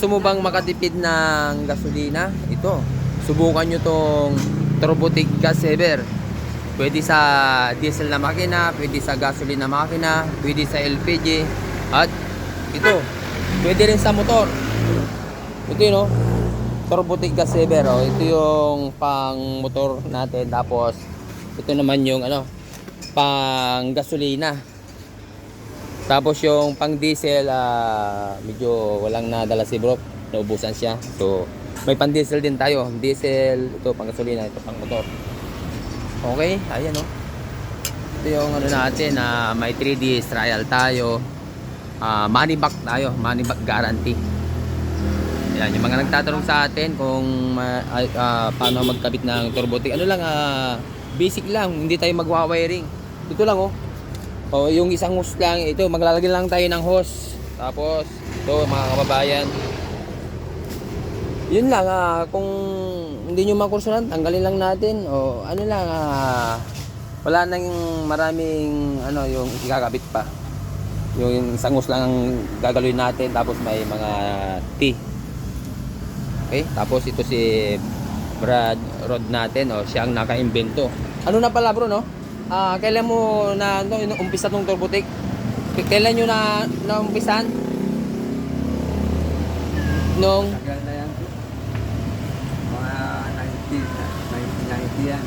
Gusto mo bang makatipid ng gasolina? Ito. Subukan nyo tong Turbotic Gas Saver. Pwede sa diesel na makina, pwede sa gasoline na makina, pwede sa LPG, at ito, pwede rin sa motor. Ito yun, oh. Turbotic Gas Saver, oh. Ito yung pang motor natin. Tapos, ito naman yung ano, pang gasolina. Tapos yung pang diesel, ah, medyo walang nadala si bro. Naubusan siya. So, may pang diesel din tayo. Diesel, ito pang gasolina, ito pang motor. Okay, ayan o. Ito yung ano natin, na may 3D trial tayo. Ah, money back tayo, money back guarantee. Yan, yung mga nagtatanong sa atin kung ay- ah, paano magkabit ng turbotic. Ano lang, ah, basic lang, hindi tayo magwa-wiring. Ito lang oh. Oh, yung isang hose lang, ito maglalagay lang tayo ng hose. Tapos ito mga kababayan. Yun lang ah, kung hindi nyo makursunan, tanggalin lang natin o ano lang ah, wala nang maraming ano yung ikakabit pa. Yung isang hose lang ang gagawin natin tapos may mga T. Okay? Tapos ito si Brad Rod natin, oh, siya ang naka-invento. Ano na pala bro, no? Ah, kailan mo na ano, umpisa tong Turbotic? K- Kailan nyo na naumpisan? Nung Tagal na yan. Mga 90, 1990 yan.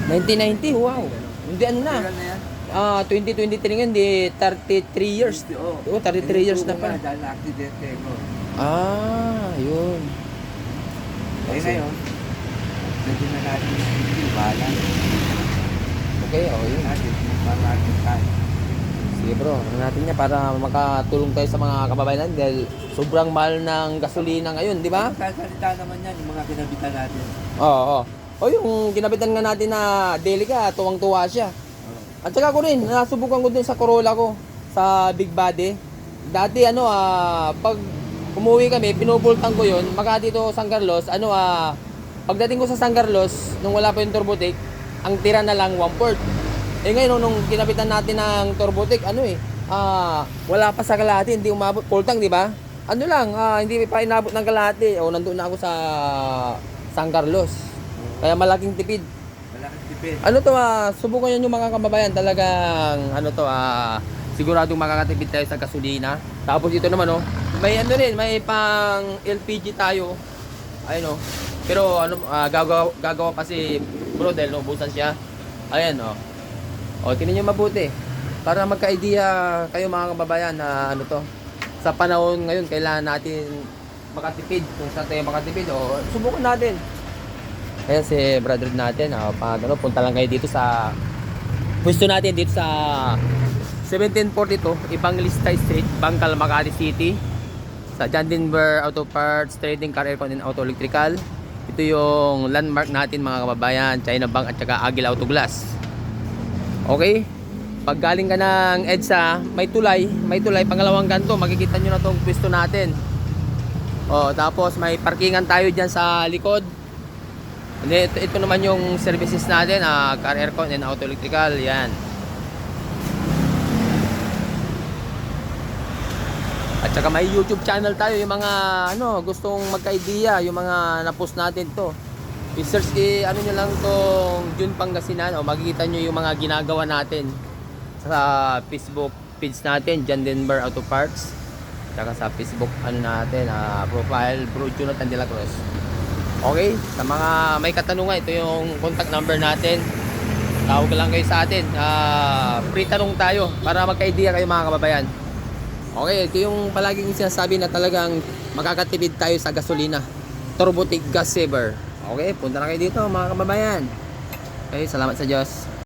1990, wow. Hindi ano na. Tagal na yan. Ah, 2023 ngayon, di 33 years. Oo. Oo, 33 years na nga Dahil na-accidente ko. Ah, yun. Eh ngayon, medyo na natin bahala. Okay, oh, yun. Sige bro, ano natin niya para makatulong tayo sa mga kababayan natin dahil sobrang mahal ng gasolina ngayon, di ba? Sasalita naman yan, yung mga kinabitan natin. Oo, oo. O yung ginabitan nga natin na Delica, tuwang-tuwa siya. At saka ko rin, nasubukan ko din sa Corolla ko, sa Big Body. Dati ano, ah, pag umuwi kami, pinupultang ko yun, Makati to San Carlos, ano ah, pagdating ko sa San Carlos, nung wala pa yung Turbotic, ang tira na lang one port. Eh ngayon, nung, kinabitan natin ng Turbotic, ano eh, ah, wala pa sa kalahati, hindi umabot, pultang, di ba? Ano lang, ah, hindi pa inabot ng kalahati, o nandun na ako sa San Carlos. Kaya malaking tipid. Malaking tipid. Ano to ah, subukan nyo yung mga kababayan talagang ano to ah, siguradong makakatipid tayo sa gasolina. Tapos ito naman oh, may ano rin, may pang LPG tayo. Ayun oh. Pero ano ah, gagawa, gagawa pa si bro dahil naubusan siya. Ayan oh. O, tingnan nyo mabuti. Para magka-idea kayo mga kababayan na ano to. Sa panahon ngayon, kailangan natin makatipid. Kung saan tayo makatipid, o subukan natin. Kaya si brother natin, ah, pag ano, punta lang kayo dito sa pwesto natin dito sa 1742 Evangelista Street, Bangkal, Makati City. Sa John Denver Auto Parts, Trading Car Aircon and Auto Electrical. Ito yung landmark natin mga kababayan, China Bank at saka Agil Auto Glass. Okay? Pag galing ka ng EDSA, may tulay, may tulay, pangalawang ganto, makikita nyo na tong pwesto natin. O, tapos may parkingan tayo dyan sa likod. Ito, ito naman yung services natin, ah, car aircon and auto electrical, yan. At saka may YouTube channel tayo, yung mga ano, gustong magka-idea, yung mga na-post natin to. I-search i ano nyo lang tong June Pangasinan o makikita nyo yung mga ginagawa natin sa Facebook page natin, John Denver Auto Parts. Tsaka sa Facebook ano natin, ah, profile Bro Jonathan De La Cruz. Okay, sa mga may katanungan, ito yung contact number natin. Tawag lang kayo sa atin. Ah, free tanong tayo para magka-idea kayo mga kababayan. Okay, ito yung palaging sinasabi na talagang makakatipid tayo sa gasolina. Turbotic Gas Saver. Okay, punta na kayo dito mga kababayan. Okay, salamat sa Diyos.